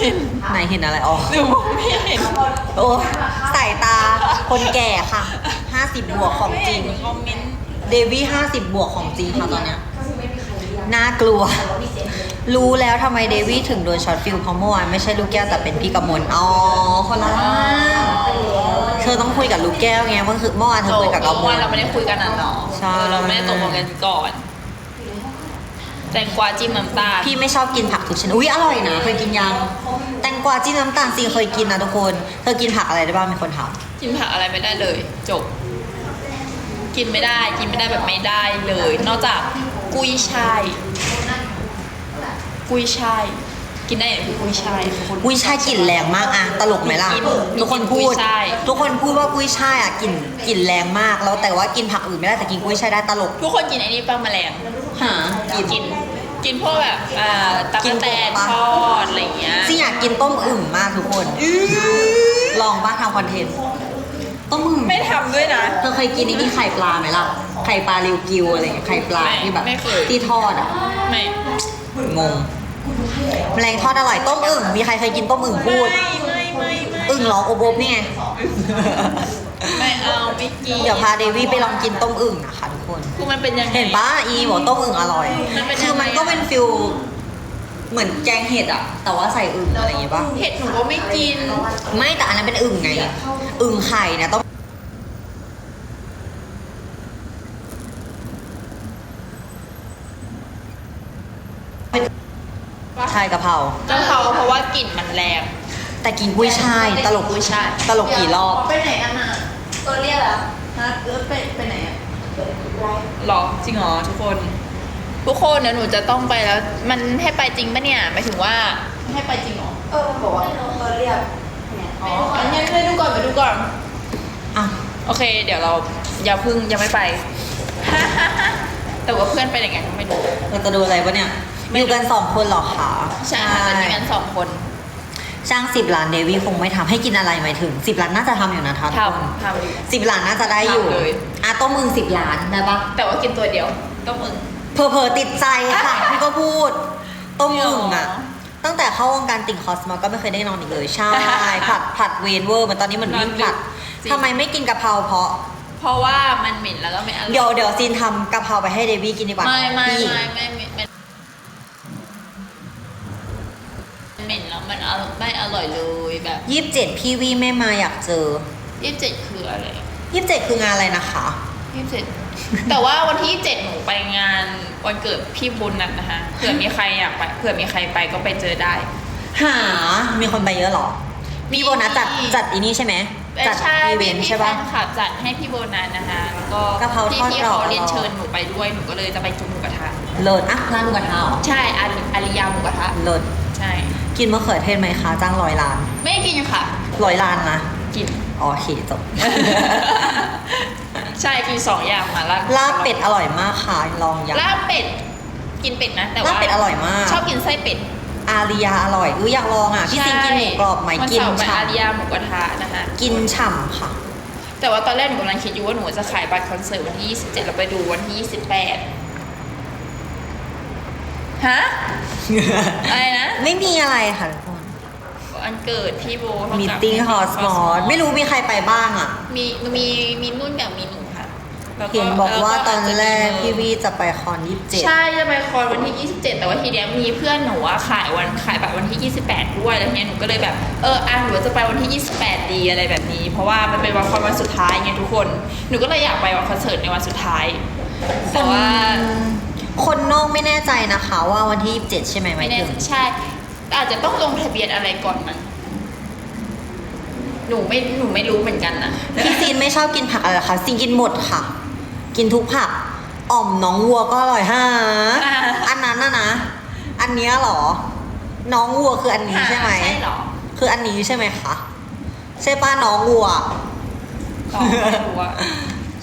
เห็นไหนเห็นอะไรอ๋อหนูมองไม่เห็นโอ้สายตาคนแก่ค่ะ 50 บวกของจริงไม่เห็นคอมเมนต์เดวี่50บวกของจริงค่ะตอนเนี้ยน่ากลัว รู้แล้วทำไมเดวี่ถึงโดนช็อตฟิลเพราะเมื่อวานไม่ใช่ลูกแก้วแต่เป็นพี่กำมลอ๋อคนละร่างเธอต้องคุยกับลูกแก้วไงเมื่อคือเมื่อวานเธอคุยกับกำมวัลนเราไม่ได้คุยกันอะเนาะใช่เออเราไม่ได้ตกลงกันก่อน แตงกวาจิ้มน้ำตาล พี่ไม่ชอบกินผักทุกชนิดอุ้ยอร่อยนะเคยกินยังแตงกวาจิ้มน้ำตาลซีเคยกินนะทุกคนเธอกินผักอะไรได้บ้างมีคนถามกินผักอะไรไม่ได้เลย จบ กินไม่ได้กินไม่ได้แบบไม่ได้เลย นอกจากกุยช่ายกุยช่ายกินได้อย่างคือกุยช่ายทุกคนกุ้ยช่ายกลิ่นแรงมากอะตลกไหมล่ะกินทุกคนพูกิดนกุ้ยช่ายทุกคนพูดว่ากุ้ยช่ายอะกลิ่นกลิ่นแรงมากแล้วแต่ว่ากินผักอื่นไม่ได้แต่กินกุ้ยช่ายได้ตลก ทุกคนกินไอ้นี่ป้าแมลง หากินกิน กินพวกแบบอ่าตั๊กกินแตนปะทอดอะไรอย่างเงี้ยซี่อยากกินต้มอึ่งมากทุกคน ลองบ้างทำคอนเทนต์ ต้มอึ่งไม่ทำด้วยนะ เธอเคยกินไอ้นี่ไข่ปลาไหมล่ะ ไข่ปลาริวกิวอะไรอย่างเงี้ยไข่ปลาไม่ที่แบบไม่เคย ที่ทอดอะไม่งงแมลงทอดอร่อยต้มอึ่งมีใครเคยกินต้มอึ่งพูด ไม่ไม่ไม่ไม่อึ่งเหรอโอบอบนี่ไง ไม่เอาไม่กินเดี๋ยวพาเดวี่ไปลองกินต้มอึ่งนะคะทุก คนคือมันเป็นยังไง เห็นปะอีบอกต้มอึ่งอร่อยมันเป็นยังไง คือมันก็เป็นฟิลเหมือนแกงเห็ดอะแต่ว่าใส่อึ่งอะไรอย่างเงี้ยปะเห็ดหนูก็ไม่กิน ไม่แต่อันนั้นเป็นอึ่งไง อึ่งไข่เนี่ยต้องใช่กะเพรากะเพราเพราะว่ากลิ่นมันแรงแต่กินกุ้ยช่ายตลกกุ้ยช่ายตลกกี่รอบ ไปไหนกันอะตัวเรียกเหรอฮะเออไปไปไหนอะ หรอจริงเหรอทุกคน ทุกคนเดี๋ยวหนูจะต้องไปแล้ว มันให้ไปจริงปะเนี่ยหมายถึงว่าให้ไปจริงเหรอเออบอกว่าตัวเรียกเนี่ยอ๋ออันนี้ไปดูก่อนไปดูก่อนอะโอเค เดี๋ยวเราอย่าเพึ่งยังไม่ไป แต่ว่าเพื่อนไปไหนกันก็ไม่รู้เราจะดูอะไรปะเนี่ยอยู่กันสองคนเหรอคะใช่ค่ะตอนนี้กันสองคน ช่างสิบล้านเดวี่คงไม่ทำให้กินอะไรหมายถึงสิบล้านน่าจะทำอยู่นะทุกคนทำทำอยู่ สิบล้านน่าจะได้อยู่ทำเลย อะต้มมึงสิบล้านได้ปะแต่ว่ากินตัวเดียวก็มึงเพอเพอๆติดใจค่ะ พี่ก็พูด ต้มมึงอะจริงเหรอตั้งแต่เข้าวงการติ่งคอสมาก็ไม่เคยได้นอนอีกเลยใช่ ผัดผัดเวนเวอร์เหมือนตอนนี้เหมือนวิ่งผัดจริง ทำไมไม่กินกะเพราเพราะ เพราะว่ามันเหม็นแล้วก็ไม่อร่อยเดี๋ยวเดี๋ยวซีนทำกะเพราไปให้เดวี่กินดีกว่าไม่ไม่พี่หญิงไม่ไม่ไม่ไม่เหม็นแล้วมันอร่อยไม่อร่อยเลยแบบยี่สิบเจ็ดพี่วี่ไม่มาอยากเจอยี่สิบเจ็ดคืออะไรยี่สิบเจ็ดคืองานอะไรนะคะ ยี่สิบเจ็ดแต่ว่าวันที่ยี่สิบเจ็ดหนูไปงานวันเกิดพี่บุญนัทนะคะเผื่อมีใครอยากไปเผื่อมีใครไปก็ไปเจอได้ หา มีคนไปเยอะเหรอ มีพี่โบนัสจัดจัดอีนี่ใช่ไหมจัดใช่อีเวนต์พี่ใช่ปะแฟนคลับจัดให้พี่โบนัสนะคะแล้วก็กะเพราพี่ทอดพี่กรอบ เขาเรียนอร่อยเชิญหนูไปด้วยหนูก็เลยจะไปกินหมูกระทะเลิศอะร้านหมูกระทะเหรอใช่อาริอาริยาหมูกระทะเลิศใช่ กินมะเขือเทศไหมคะจ้างร้อยล้านไม่กินค่ะ ร้อยล้านนะกินโอเคจบ ใช่กินสองอย่างมาลาบลาบเป็ดอร่อยมากค่ะลองยังลาบเป็ด กินเป็ดนะแต่ลาว่าบเป็ดอร่อยมาก ชอบกินไส้เป็ดอาริยาอร่อยอุ้ยอยากลองอะพี่ซิงกินหมูกรอบไหมวันกินเสาร์ไปฉ่อาริยาหมูกระทะนะคะำกินฉ่ำค่ะ แต่ว่าตอนแรกหนูกำลังคิดอยู่ว่าหนูจะขายบัตรคอนเสิร์ตวันที่ 27 แล้วไปดูวันที่ 28 ฮะ อะไรนะ ไม่มีอะไรค่ะทุกคนวันเกิดพี่โบมีติ้งฮอสมอสไม่รู้มีใครไปบ้างอะ มีมีมีนุ่นกับมีหนูค่ะแล้วเห็นบอกว่าตอนแรกล้วพี่วีจะไปคอนยี่สิบเจ็ดใช่จะไปคอนวันที่ 27 แต่ว่าทีเนี้ยมีเพื่อนหนูอะขายวันขายบัตรวันที่ 28 ด้วยแล้วเนี้ยหนูก็เลยแบบเอออะหนูจะไปวันที่ 28 ดีอะไรแบบนี้ เพราะว่ามันเป็นวันคอนวันสุดท้ายไงทุกคน หนูก็เลยอยากไปวันคอนเสิร์ตในวันสุดท้ายแต่ว่า คนนอกไม่แน่ใจนะคะว่าวันที่ 27 ใช่ไหมหมาไม่ยแน่ถึงใช่อาจจะต้องลงทะเบียนอะไรก่อนมั้งหนูไม่หนูไม่รู้เหมือนกันนะพี่ซีนไม่ชอบกินผักอะไรเหรอคะซีนกินหมดค่ะ กินทุกผักอ่อมน้องวัวก็อร่อยฮะอ่าอันนั้นนะนะ อันเนี้ยเหรอ น้องวัวคืออันนี้ใช่ไหม ใช่เหรอคืออันนี้ใช่ไหมคะ ใช่ป้าน้องวัวอ๋อไม่รู้อะ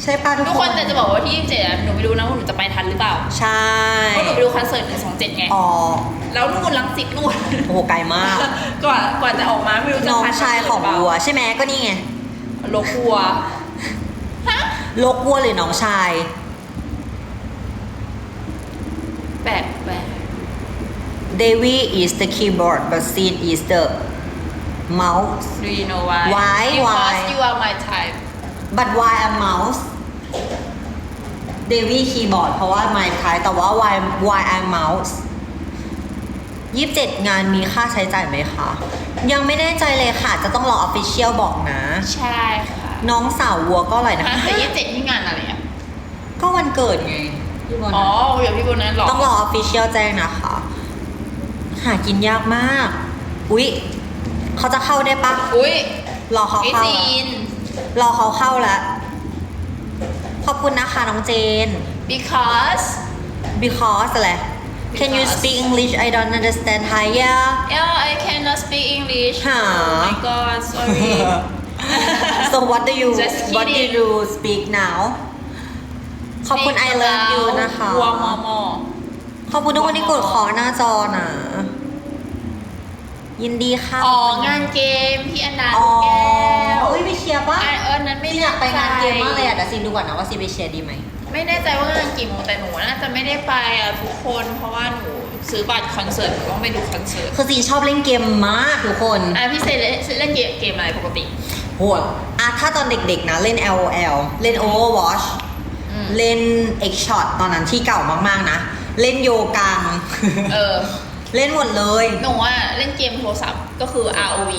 ใช่ป้าทุกทุกคนแต่จะบอกว่าที่27อะหนูไม่รู้นะว่าหนูจะไปทันหรือเปล่าใช่เพราะหนูไปดูคอนเสิร์ตหนึ่งสองเจ็ดไง อ๋อแล้วนู่นลังสิตนู่น โอ้โหไกลมาก กว่ากว่าจะออกมาไม่รู้จะน้องทันชายของวัว ใช่ไหมก็นี่ไงโลกวัวฮะลกวัวหรือน้องชาย แปลกแปลก Davy is the keyboard but Sin is the mouse Do you know why Why? Because Why? you are my type but why a mouse Davy keyboard เพราะว่า my คล้ายแต่ว่า why why I mouse ยี่สิบเจ็ดงานมีค่าใช้จ่ายไหมคะ ยังไม่แน่ใจเลยค่ะ จะต้องรอ official บอกนะ ใช่ค่ะน้องสาววัวก็อะไรนะอะคะแต่ยี่สิบเจ็ดที่งานอะไรอะ ก็วันเกิดไงพี่บอลอ๋อเดี๋ยวพี่โบนัสหรอต้องรอ official แจ้งนะคะ หากินยากมาก อุ๊ย เขาจะเข้าได้ปะอุ้ยรอเขาพี่เข้าซีแล้วนรอเขาเข้าแล้ว ขอบคุณนะคะน้องเจน because because อะไร Can you Because. speak English I don't understand Thai yeah yeah I cannot speak English หา oh my god sorry so what do you Just what do kidding. you speak now ขอบคุณ I love you นะคะวัวมอมอขอบคุณทุกคนที่กดขอหน้าจอนะ ยินดีค่ะอ๋องานเกมพี่อนันอ๋อต์แก้วเอ้ยไปเชียร์ปะอะเออนั้นไม่ซีนอยากไปงานเกมมากเลยอะแต่ซีนดูก่อนนะว่าซีนไปเชียร์ดีไหมไม่แน่ใจว่างานกี่โมงแต่หนูน่าจะไม่ได้ไปอะทุกคนเพราะว่าหนูซื้อบัตรคอนเสิร์ตหนูต้องไปดูคอนเสิร์ตคือซีนชอบเล่นเกมมากทุกคนอะพี่เซเล่นเล่นเกมเกมอะไรปกติโหดอะถ้าตอนเด็กๆนะเล่น LOL เล่น Overwatch อืมเล่น X Shot ตอนนั้นที่เก่ามากๆนะ เล่นโยกังเออ เล่นหมดเลย หนูอะเล่นเกมโทรศัพท์ก็คือ ROV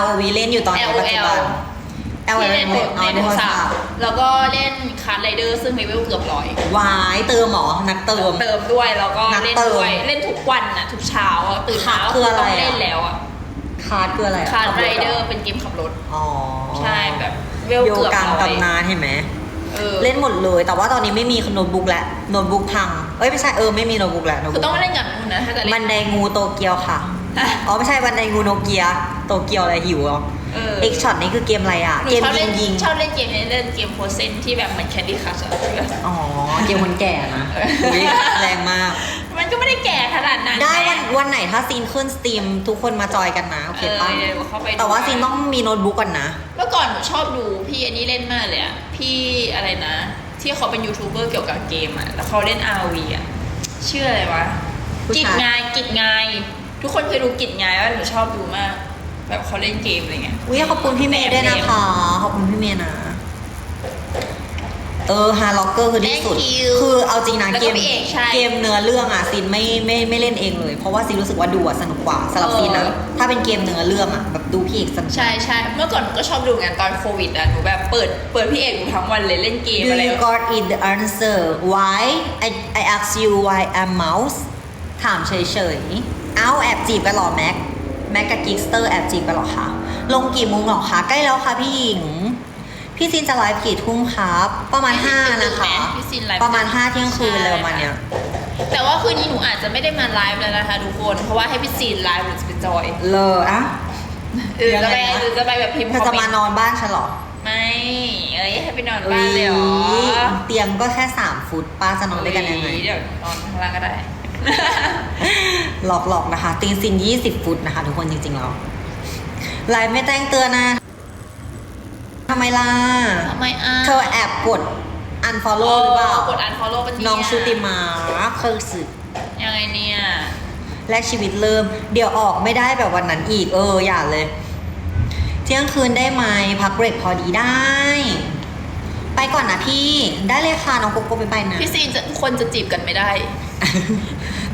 ROV เล่นอยู่ตอนนี้ LOL ปัจจุบัน LOL ที่เล่นเล่นในในโทโทรรศัศัพพท์ท์แล้วก็เล่นคาร์ดไรเดอร์ซึ่งเลเวลเกือบร้อยวายเติมเหรอนักเติม เติมด้วยแล้วก็นักเล่นเติมด้วยเล่นทุกวันอะทุกเช้าอะตื่นมาคาร์ดก็คืออะไรต้องอะเล่นแล้วอะคาร์ดคืออะไรอะคาร์ดขับไรถเดอหร์เป็นเกมขับรถ อ๋อใช่แบบเวลโยเกือบกังร้อยตำนานเห็นไหม เออ เล่นหมดเลย แต่ว่าตอนนี้ไม่มีโน้ตบุ๊กแล้วโน้ตบุ๊กพังเอ้ยไม่ใช่เออไม่มีโน้ตบุ๊กแล้วโน้ตคือบุ๊กต้องเล่นกับนู่นนะถ้าจะเล่นบันไดงูโตเกียวค่ะอะอ๋อไม่ใช่บันไดงูโนเกียโตเกียวอะไรหิวเหรอเออเอ็กช็อตนี่คือเกมอะไรอะ หนูเกมชอบยิเล่งนยิงชอบเล่นเกมนี้เล่นเกมโพเซนที่แบบเหมือนแคนดี้คัชอะ อ๋อเกมคนแก่นะอุ๊ยแรงมาก มันก็ไม่ได้แก่ขนาดนั้นได้วันแม่วันไหนถ้าซีนขึ้นสตรีมทุกคนมาจอยกันนะโอเคปะเออเดี๋ยวเข้าไปดูแต่ว่าซีนต้องมีโน้ตบุ๊กก่อนนะ เมื่อก่อนหนูชอบดูพี่อันนี้เล่นมากเลยอะพี่อะไรนะ ที่เขาเป็นยูทูบเบอร์เกี่ยวกับเกมอะแล้วเขาเล่น RV อะชื่ออะไรวะผู้ชายกิจงายกิจงายทุกคนเคยดูกิจงายว่าหนูชอบดูมาก แบบเขาเล่นเกมอะไรเงี้ย อุ้ยขอบคุณพี่เมย์ด้วยนะคะขอบคุณพี่เมย์นะ เออฮาร์ล็อกเกอร์คือที่สุด Thank you คือเอาจริงนะแล้วเกก็มพี่เอกใช่เกมเนื้อเรื่องอะซีนไม่ไม่ไม่เล่นเองเลย เพราะว่าซีนรู้สึกว่าดูอะสนุกกว่าสำหรับเออ ซีนนะถ้าเป็นเกมเนื้อเรื่องอะแบบดูพี่เอกสนุกใช่ใช่เมื่อก่อนหนูก็ชอบดูงานตอนโควิดอะหนูแบบเปิดเปิดพี่เอกดูทั้งวันเลยเล่นเกม Do อะไร you got it the answer why I I ask you why I'm mouse ถามเฉยๆเอ้าแอบจีบกันเหรอแม็กแม็กกับกิกสเตอร์แอบจีบกันเหรอคะลงกี่โมงหรอคะใกล้แล้วค่ะพี่หญิง พี่ซินจะไลฟ์กี่ทุ่มครับ ประมาณ5นะคะ พี่ซินไลฟ์ประมาณ5เที่ยงคืนเลยประมาณเนี้ย แต่ว่าคืนนี้หนูอาจจะไม่ได้มาไลฟ์แล้วนะคะทุกคน เพราะว่าให้พี่ซีนไลฟ์หนูจะไปจอยเลออะหรือจะไปยังไงนะหรือจะไปแบบพิมพ์เธอจะมานอนบ้านฉันเหรอ ไม่ เอ้ยให้ไปนอนบ้านเลยเหรออุ๊ยเตียงก็แค่3ฟุตป้าจะนอนด้วยกันยังไงเดี๋ยวนอนข้างล่างก็ได้ หลอกหลอกๆนะคะ ตีนซิน20ฟุตนะคะ ทุกคนจริงๆแล้วไลฟ์ไม่แจ้งเตือนนะทำไมล่ะ ทำไมอะเธอแอบกด unfollow หรือเปล่า กดอันฟอลโล่เป็นน้องชุติมาเคยสึก ยังไงเนี่ย แลกชีวิตเริ่ม เดี๋ยวออกไม่ได้แบบวันนั้นอีก เออ อย่าเลย เที่ยงคืนได้ไหมพักเบรกพอดีได้ ไปก่อนนะพี่ ได้เลยค่ะน้องโกโก้ไปไปนะ พี่ซีนจะทุกคนจะจีบกันไม่ได้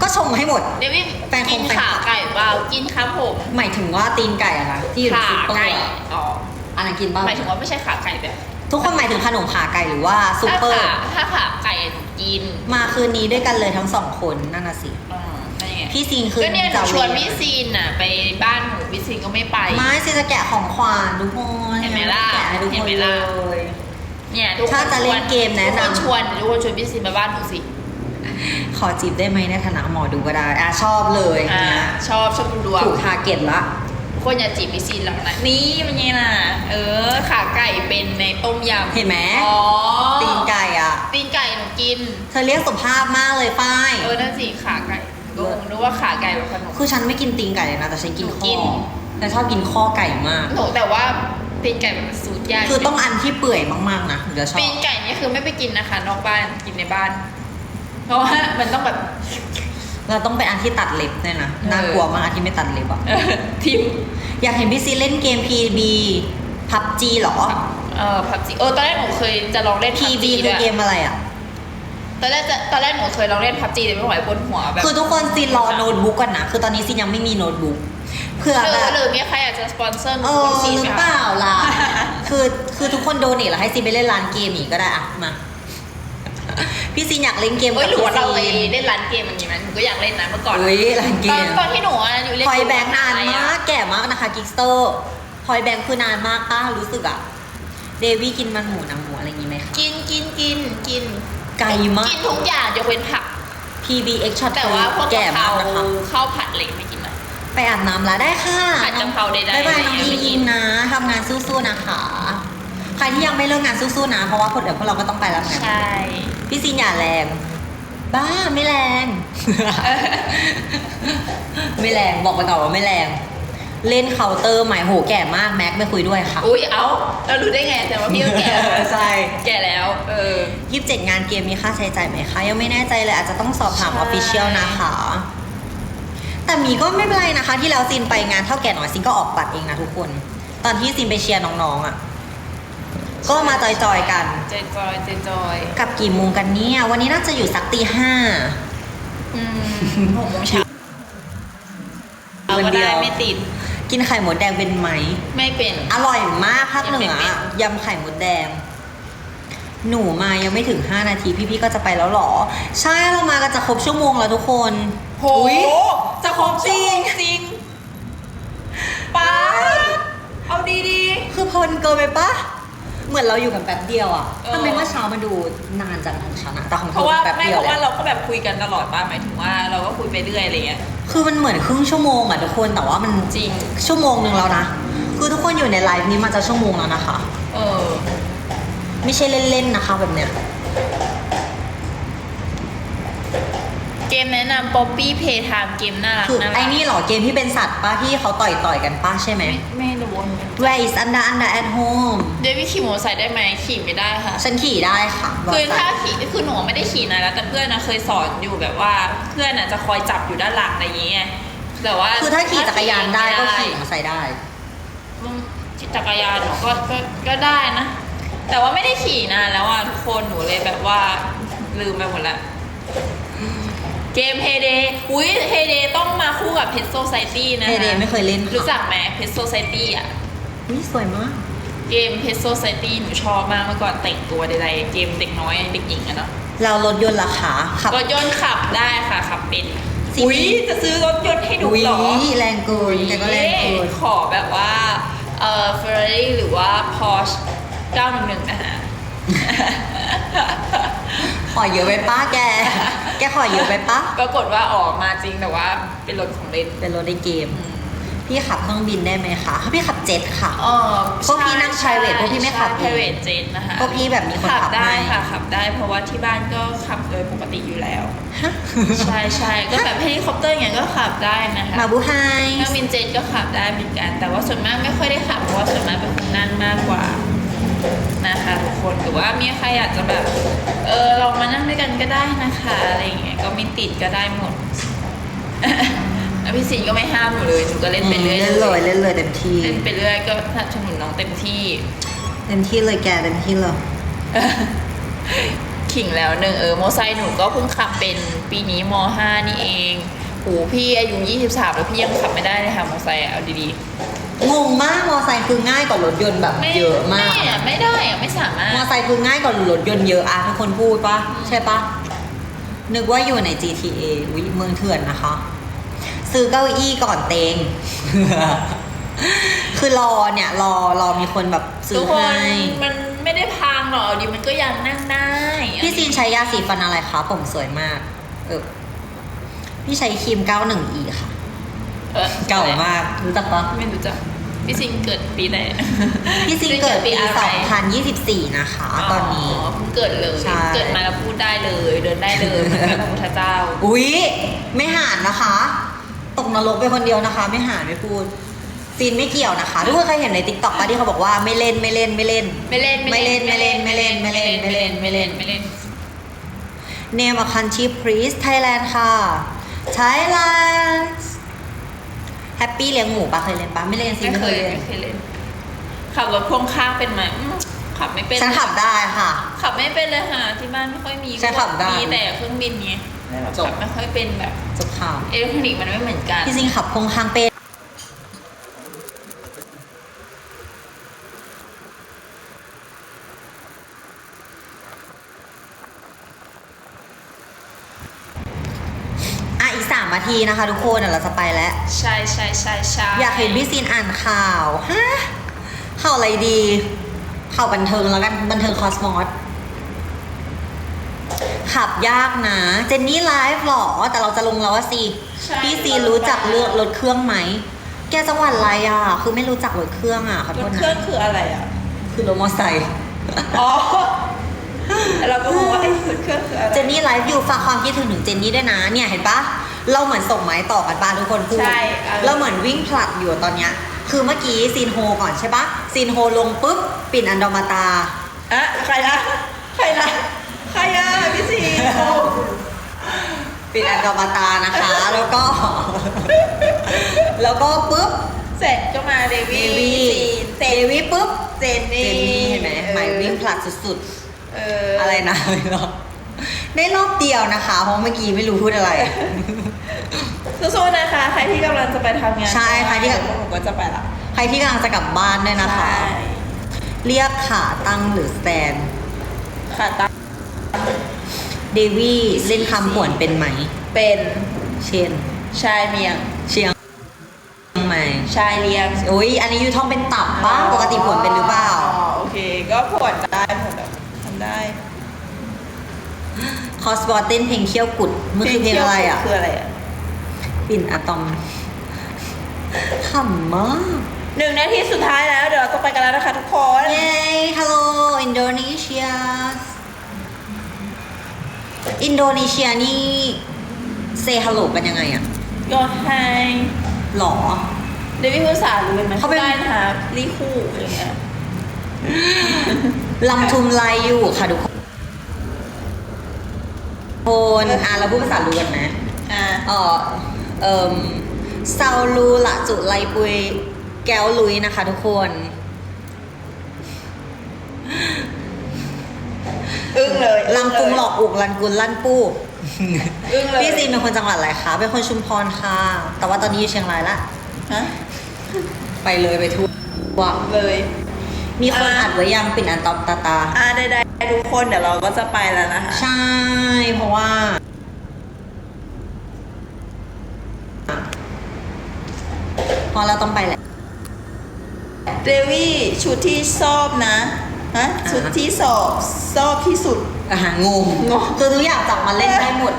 ก็ชงให้หมด เดวิดแฟนคงกินแฟนคลัขาบ ไก่เปล่ากินครับผมหมายถึงว่าตีนไก่อะนะที่อยู่ในขาซุปเปอร์ไก่อะ อ๋อ อันนั้นกินบ้างหมายถึงว่าไม่ใช่ขาไก่แบบ ทุกคนหมายถึงขนมขาไก่หรือว่าซุปถ้าเปอร์ขาถ้าขาไก่หนูกิน มาคืนนี้ด้วยกันเลยทั้งสองคนนั่นน่ะสิอ่านั่นไงพี่ซีนคือก็เนี่ยหนูจะชวนเวพี่ซีนน่ะไปบ้านหนูพี่ซีนก็ไม่ไปไม่ซีนจะแกะของขวัญทุกคนเห็นไหมล่ะแกะให้ทุกเห็คนนไหมเลล่ะยเนี่ยทุกคนถ้าจะเล่นเกมแนะนำทุกคนชวนทุกคนชวนพี่ซีนมาบ้านหนูสิขอจีบได้ไหมในฐานะหมอดูก็ได้อะชอบเลยอ่าเนี่ยชอบชอบดูดวงถูกทาร์เก็ตละ ทุกคนอย่าจีบพี่ซีนหรอกนะนี่มันไงน่ะ เออขาไก่เป็นในต้มยำเห็นไหมอ๋อตีนไก่อะ ตีนไก่หนูกิน เธอเรียกสุภาพมากเลยฝ้ายเออนั่นสิขาไก่ก็งงนึกว่าขาไก่แบบขนมคือฉันไม่กินตีนไก่เลยนะแต่ฉันกินหนูข้กิอนแต่ชอบกินข้อไก่มากหนูแต่ว่าตีนไก่แบบสูตรยากคือต้องอันที่เปื่อยมากๆนะถึงจะชอบตีนไก่นี่คือไม่ไปกินนะคะ นอกบ้านกินในบ้าน เพราะว่ามันต้องแบบ เเราต้องเป็นอันที่ตัดเล็บด้วยนะน่ากลัวมากอันที่ไม่ตัดเล็บอะเออทีมอยากเห็นพี่ซีเล่นเกม PB PUBG เหรอ เออพับจีเออตอนแรกหนูเคยจะลองเล่นพับ PB จีคืด้อวยเกมอะไรอะตอนแรกจะตอนแรกหนูเคยลองเล่นพับจีแต่ไม่ไหวปวดหัวแบบคือทุกคนซีนรอโน้ตบุ๊กก่อนนะคือตอนนี้ซีนยังไม่มีโน้ตบุ๊กเผื่อหรืแบอบหรือมีใครอยากจะสปอนเซอร์หนูเออซีหไหมรือคะเปล่าล่ะคือคือทุกคนโดเนทแล้วให้ซีนไปเล่นร้านเกมอีกก็ได้อะมา พี่ซีนอยากเล่นเกมเอ้กัยบหรือพี่ว่าเราไปซีนเล่นร้านเกมมันมีไหมหนูก็อยากเล่นนะเมื่อก่อน เฮ้ยร้านเกตอนมตอนที่หนูอะอยู่เล่นพอยแบงค์นานอะมากแก่มากนะคะกิกสเตอร์พอยแบงค์คือนานมากป้ารู้สึกอะเดวี่กินมันหมูหนังหมูอะไรอย่างงี้ไหมคะกินกินกินกินไกลมากกินทุกอย่างยกเว้นผัก PBX ช็อตแต่ว่าพวกแก่กะเพมารากนะคะข้าวผัดอะไรไม่กินนะ ไปอาบน้ำแล้วได้ค่ะผัดกะเพราใดๆบ๊ายบายน้องไม่อิงกิอินงนะทำงานสู้ๆนะคะ ใครที่ยังไม่เลิกงานสู้ๆนะ เพราะว่าคนเดี๋ยวพวกเราก็ต้องไปแล้วไง ใช่ พี่ซีนอย่าแรง บ้าไม่แรง ไม่แรงบอกไปก่อนว่าไม่แรง เล่นเคาน์เตอร์ใหม่โหแก่มากแม็กไม่คุยด้วยค่ะอุ้ยเอาเรารู้ได้ไงแต่ว่าพี่ก็แก่ใช่แก่แล้ว เออยี่สิบเจ็ดงานเกมมีค่าใช้จ่ายไหมคะ ยังไม่แน่ใจเลยอาจจะต้องสอบถามอใช่อฟฟิเชียลนะคะ แต่มีก็ไม่เป็นไรนะคะ ที่แล้วซินไปงานเท่าแก่น้อยซินก็ออกบัตรเองนะทุกคน ตอนที่ซินไปเชียร์น้องๆอะ ก็มาจอยๆกัน เจจอยเจจอยกลับกี่โมงกันเนี่ย วันนี้น่าจะอยู่สักตีห้าอืมหกโมงเช้าเอาวันก็เดีได้ยวไม่ติด กินไข่มดแดงเป็นไหม ไม่เป็น อร่อยมากภาคเหนืยังอไม่เป็นยำไข่มดแดง หนูมายังไม่ถึง 5 นาที พี่ๆก็จะไปแล้วเหรอ ใช่เรามากันจะครบชั่วโมงแล้วทุกคนโหอุ๊ยจะครบจริงจริงป้าเอาดีดีคือเพลินเกินไปปะ เหมือนเราอยู่กันแป๊บเดียวอะเออ ทำไมเมื่อเช้ามันดูนานจังของฉันอะแต่ของๆเธเพราะอว่าแป๊บไม่เดียเพวราะเลว่ายเราก็แบบคุยกันตลอดป้าหมายถึงว่าเราก็คุยไปเรื่อยอะไรเงี้ย คือมันเหมือนครึ่งชั่วโมงอะทุกคนแต่ว่ามันจริง ชั่วโมงหนึ่งแล้วนะคือทุกคนอยู่ในไลฟ์นี้มาจะชั่วโมงแล้วนะคะ เออ ไม่ใช่เล่นๆนะคะแบบเนี้ย เกมแนะนำ Poppy Playtime เกมน่ารักคือน่ารักไอ้นี่เหรอเกมที่เป็นสัตว์ป้าที่เขาต่อยต่อยๆกันป้าใช่ไหม ไม่ไม่รู้ Where is under under at home เดวิดขี่มอเตอร์ไซค์ได้ไหมขี่ไม่ได้ค่ะ ฉันขี่ได้ค่ะคือบอกถ้าไปขี่คือหนูไม่ได้ขี่นานแล้วแต่เพื่อนนะเคยสอนอยู่แบบว่าเพื่อนน่ะจะคอยจับอยู่ด้านหลังอะไรอย่างเงี้ยแต่ว่าคือถ้าขี่จักรยานได้ก็ขี่มอไม่เตอร์ไซค์ได้ อืมจักรยานหนูก็ก็ก็ได้นะ แต่ว่าไม่ได้ขี่นานแล้วอะทุกคนหนูเลยแบบว่าลืมไปหมดละ เกม Heyday อุ้ย Heyday ต้องมาคู่กับ Pet Society นะคะ Heyday ไม่เคยเล่นค่ะรู้จักไหม Pet Society อะอุ๊ยสวยมาก เกม Pet Society หนูชอบมากเมื่อก่อนแต่งตัวใดๆเกมเด็กน้อยเด็กหญิงอะเนาะเรารถยนต์ราคาขับรถยนต์ขับได้ค่ะขับเป็นจริงอุ้ยจะซื้อรถยนต์ให้ดูอุ้ยเหรอแรงเกินแต่ก็แรงเกินขอแบบว่าเอ่อ Ferrari หรือว่า Porsche 911นะคะ ขอเยอะไปป้าแก แกขอเยอะไปป้าปรากฏว่าออกมาจริงแต่ว่าเป็นรถของเล่นเป็นรถในเกม พี่ขับเครื่องบินได้ไหมคะพี่ขับเจ็ตค่ะเออพวกพี่นั่ง private พวกพี่ไม่ขับใช่ private jet นะคะพวกพี่แบบมีคนขับได้ให้ค่ะขับได้เพราะว่าที่บ้านก็ขับโดยปกติอยู่แล้วฮะใช่ใช่ก็แบบเฮลิคอปเตอร์อย่างเงี้ยก็ขับได้นะคะมาบูไฮเครื่องบินเจ็ตก็ขับได้เหมือนกัน แต่ว่าส่วนมากไม่ค่อยได้ขับเพราะว่าส่วนมากเป็นคนนั่งมากกว่า นะคะทุกคนหรือว่ามีใครอยากจะแบบเออลองมานั่งด้วยกันก็ได้นะคะอะไรอย่างเงี้ยก็ไม่ติดก็ได้หมดแล้วพี่สิงห์ก็ไม่ห้ามหนูเลยหนูก็เล่นไปเรื่อยเล่นเลยเล่นเลยเต็มที่เล่นไปเรื่อยก็สนับสนุนน้องเต็มที่เต็มที่เลยแกเต็มที่เลยขิงแล้วหนึ่งเออมอไซค์หนูก็เพิ่งขับเป็นปีนี้มห้านี่เอง โหพี่อายุ23 แล้วพี่ยังขับไม่ได้เลยค่ะมอไซค์อะเอาดีงงมากมอไซค์คือง่ายกว่ารถยนต์แบบๆไม่เยอะมาก ไม่อะไม่ได้อะไม่สามารถ มอไซค์คือง่ายกว่ารถยนต์เยอะอะทุกคนพูดปะใช่ปะนึกว่าอยู่ใน GTA วิเมืองเถื่อนนะคะ ซื้อเก้าอี้ก่อนเตง คือรอเนี่ย รอรอมีคนแบบซื้ทุอกคนให้มันไม่ได้พังหรอกเอาดีมันก็ยังนั่งได้พี่ซีนใช้ยาสีฟันอะไรคะผมสวยมาก เออ พี่ใช้ครีม 91E ค่ะเออเก่ามาก รู้จักปะไม่รู้จักพี่สิงเกิดปีไหนพี่ซีนเกิดปี อะไร2024 นะคะ ตอนนี้ เพิ่งเกิดเลย ใช่ เกิดมาแล้วพูดได้เลย เดินได้เลยเหมือนกับพระพุทธเจ้า อุ๊ย ไม่หานนะคะ ตกนรกไปคนเดียวนะคะ ไม่หานไม่พูดซีนไม่เกี่ยวนะคะทุกคนเคยเห็นในติ๊กต็อกปะที่เขาบอกว่าไม่เล่นไม่เล่นไม่เล่น ไม่เล่นไม่เล่นไม่เล่นไม่เล่นไม่เล่นไม่เล่นไม่เล่นไม่เล่น Name a country please Thailand ค่ะ Thailand แฮปปี้เลี้ยงหมูปะเคยเล่นปะไม่เล่นสิไม่เคยเล่นไม่เคยเล่นขับรถพ่วงข้างเป็นไหมอืมขับไม่เป็นฉันขับได้ค่ะ ขับไม่เป็นเลยค่ะ ที่บ้านไม่ค่อยมีฉันขับได้มีแต่เครื่องบินไงจบขับไม่ค่อยเป็นแบบจบข่าวอิเล็กทรอนิกส์มันไม่เหมือนกันที่จริงขับพงข้างเป็น อะอีกสามนาทีนะคะทุกคนเดี๋ยวเราจะไปแล้ว ใช่ใช่ใช่ใช่อยากเห็นพี่ซีนอ่านข่าวฮะข่าวอะไรดีข่าวบันเทิงแล้วกันบันเทิงคอสมอสขับยากนะ เจนนี่ไลฟ์หรอ แต่เราจะลงแล้วอะสิใช่พี่ซีนรู้จักเลือกรถเครื่องไหม แกจังหวัดอะไรอะ คือไม่รู้จักรถเครื่องอะขอโทรษถเครื่องนะคืออะไรอะ คือรถมอเตอร์ไซค์ อ๋อแต่เราก็งงว่าไอ้รถเครื่องคืออะไร เจนนี่ไลฟ์อยู่ฝากความคิดถึงถึงเจนนี่ด้วยนะ เนี่ยเห็นปะ เราเหมือนส่งไม้ต่อกันบ้านทุกคนพูดใช่เออ เราเหมือนวิ่งผลัดอยู่ตอนเนี้ย คือเมื่อกี้ซีนโฮก่อนใช่ปะซีนโฮลงปุ๊บปิ่นอันดอมาตา อะใครนะใครนะใครอะพี่ซีโอ้ปิดอันดอมาตานะคะ แล้วก็ แล้วก็ปุ๊บเสร็จก็มาเดเดวี่วี่เสร็จเดวี่ปุ๊บเจนเจนี่นนี่เห็นไหมหมายวิ่งผลัดสุดเออๆอะไรนะไม่รอบ ได้รอบเดียวนะคะ เพราะเมื่อกี้ไม่รู้พูดอะไร สู้ๆนะคะ ใครที่กำลังจะไปทำงานใช่ใครที่ พวกหนูก็จะไปละใครที่กำลังจะกลับบ้านด้วยนะคะ ใช่เรียกขาตั้งหรือสแตนค่ะตาเดวี่เล่นคำผวนเป็นไหม เป็นเช่น ชายเมียง เชียงใหม่ชายเลี้ยงโอ้ยอันนี้ยูท่องเป็นตับบ้างปกติผวนเป็นหรือเปล่า อ๋อโอเค ก็ผวนได้ผวนแบบทำได้ คอสบอร์เต้นเพลงเขี้ยวกุดมันคือเพลงอะไรอะคืออะไรอะปิ่นอะตอมขำมากหนึ่งนาทีสุดท้ายแล้ว เดี๋ยวเราจะไปกันแล้วนะคะทุกคนเย้ฮัลโหลอินโดนีเซียอินโดนีเซียนี่เซฮัลโหลกันยังไงอะยอดไฮหรอเดวิดภาษารู้ไหมเขาเป็นได้นะคะรีคู่อย่างเงี้ยลำทุมไลอยู่ค่ะทุกคนค นอะเราพูดภาษาลูกันไหมอ่าเออเอ่มซาลูละจุไลปุยแก้วลุยนะคะทุกคนอึ้งเลยลำปุงหลอกอุกลันกุลลั่นปูอึ้งเลยพี่ซีนเป็นคนจังหวัดอะไรคะเป็นคนชุมพรค่ะ แต่ว่าตอนนี้อยู่เชียงรายละฮะไปเลยไปทั่วเลย มีคนอัดไว้ยังปิ่นอันตอมตาตา อ่าได้ๆทุกคนเดี๋ยวเราก็จะไปแล้วนะคะใช่ เพราะว่า พอเราต้องไปแหละเดวี่ชุดที่ชอบนะฮะชุดที่สอบชอบที่สุดอาหารงงงงคือทุกอย่างจับมาเล่นได้หมด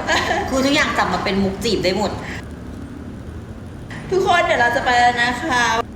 คือทุกอย่างจับมาเป็นมุกจีบได้หมด ทุกคนเดี๋ยวเราจะไปแล้วนะคะ